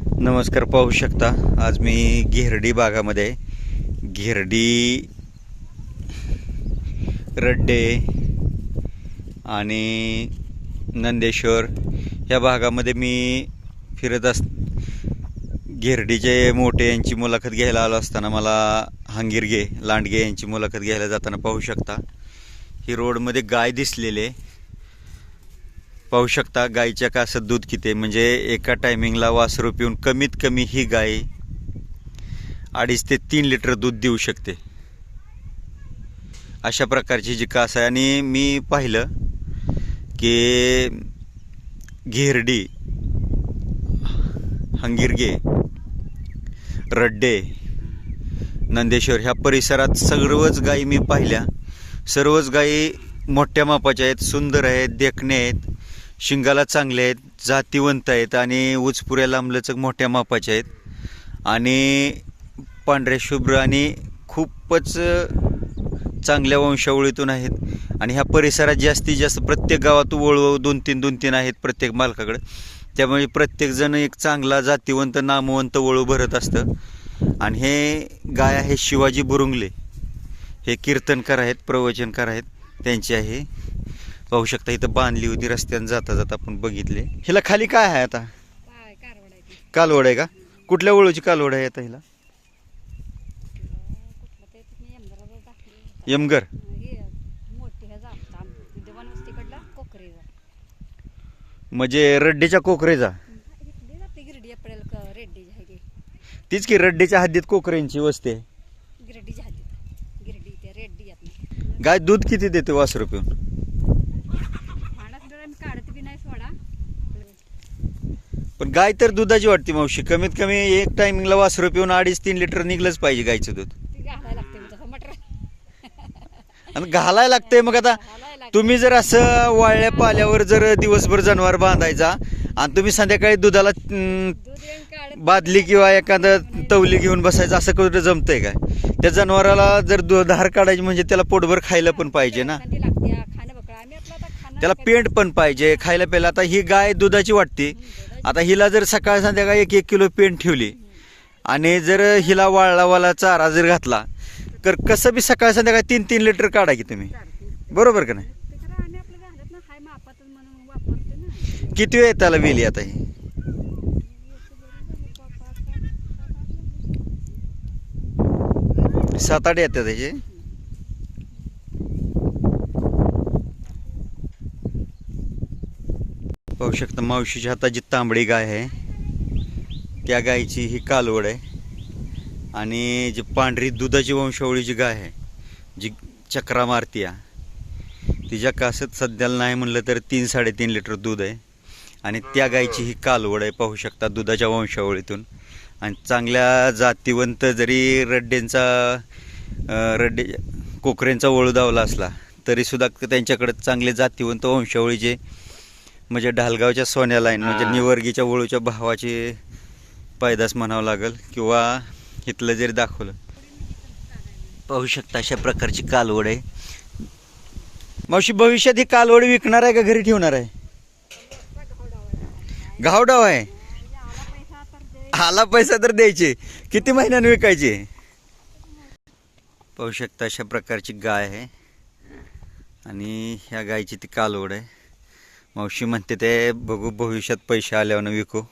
नमस्कार पाहू शकता. आज मी घेरडी भागामध्ये घेरडी रड्डे आणि नंदेश्वर ह्या भागामध्ये मी फिरत अस घेरडीचे मोठे यांची मुलाखत घ्यायला आलो असताना मला हंगिरगे लांडगे यांची मुलाखत घ्यायला जाताना पाहू शकता. ही रोडमध्ये गाय दिसलेले पाहू शकता गाईच्या कासत दूध किती म्हणजे एका टायमिंगला वासरू पिऊन कमीत कमी ही गाय अडीच ते तीन लिटर दूध देऊ शकते. अशा प्रकारची जी कास आहे. आणि मी पाहिलं की घेरडी हंगिरगे रड्डे नंदेश्वर ह्या परिसरात सर्वच गायी मी पाहिल्या. सर्वच गायी मोठ्या मापाच्या आहेत सुंदर आहेत देखणे आहेत. शिंगाला चांगले आहेत जातीवंत आहेत आणि उचपुऱ्या लांबलचक मोठ्या मापाच्या आहेत. आणि पांढऱ्या शुभ्र आणि खूपच चांगल्या वंशावळीतून आहेत. आणि ह्या परिसरात जास्तीत जास्त प्रत्येक गावात वळवळ दोन तीन दोन तीन आहेत प्रत्येक मालकाकडे. त्यामुळे प्रत्येकजण एक चांगला जातीवंत नामवंत वळू भरत असतं. आणि हे गाय आहे शिवाजी बुरुंगले. हे कीर्तनकार आहेत प्रवचनकार आहेत. त्यांचे आहे पाहू शकता इथं बांधली होती रस्त्यानं जाता जाता आपण बघितले. हिला खाली काय आहे आता? कालवड आहे का? कुठल्या वळूची कालवड आहे आता हिला? यमगर. हे म्हणजे रड्डीच्या कोकरेचा. तीच की रड्डीच्या हद्दीत कोकरेंची वस्ती आहे. गाय दूध किती देते वासरू पिऊन पाण्यात जर आम्ही काढत बी नाही सोडा पण गाय तर दुधाची वाटते मावशी. कमीत कमी एक टायमिंगला वासरू पिऊन अडीच तीन लिटर निघलंच पाहिजे गायचं दूध. आणि घालायला लागतंय मग आता तुम्ही जर असं वाळल्या पाल्यावर जर दिवसभर जनावर बांधायचा आणि तुम्ही संध्याकाळी दुधाला बादली किंवा एखादं तवली घेऊन बसायचं असं कुठं जमतंय काय? त्या जनावराला जर धार काढायची म्हणजे त्याला पोटभर खायला पण पाहिजे ना. त्याला पेंट पण पाहिजे. खायला प्यायला. आता ही गाय दुधाची वाटते. आता हिला जर सकाळ संध्याकाळ एक एक किलो पेंट ठेवली आणि जर हिला वाळलावाला चारा जर घातला तर कसं बी सकाळ संध्याकाळ तीन तीन लिटर काढा की तुम्ही? बरोबर का नाही? किती वेळ त्याला वेली आता ही? सात आठ येतात त्याचे. पाहू शकता मावशीच्या जी तांबडी गाय आहे. त्या गायची ही कालवड आहे. आणि जी पांढरी दुधाची वंशावळीची गाय आहे जी चक्रा मारतीया. तिच्या कासत सध्याला नाही म्हणलं तर तीन साडेतीन लिटर दूध आहे. आणि त्या गायची ही कालवड आहे पाहू शकता दुधाच्या वंशावळीतून. आणि चांगल्या जातीवंत जरी रड्डेंचा रड्डे कोकरेंचा वळू दावला असला तरीसुद्धा त्यांच्याकडे चांगले जातीवंत वंशावळीचे म्हणजे ढालगावच्या सोन्या लाईन म्हणजे निवर्गीच्या वळूच्या भावाची पैदास म्हणावं लागेल किंवा इथलं जरी दाखवलं. पाहू शकता अशा प्रकारची कालवड आहे. मावशी भविष्यात ही कालवड विकणार आहे का घरी ठेवणार आहे? गावडाव आहे. आला पैसा तर द्यायचे. किती महिन्याने विकायचे? पाहू शकता अशा प्रकारची गाय आहे. आणि ह्या गायची ती कालवड आहे. मावशी म्हणते ते बघू भविष्यात पैसे आल्यावर विकू.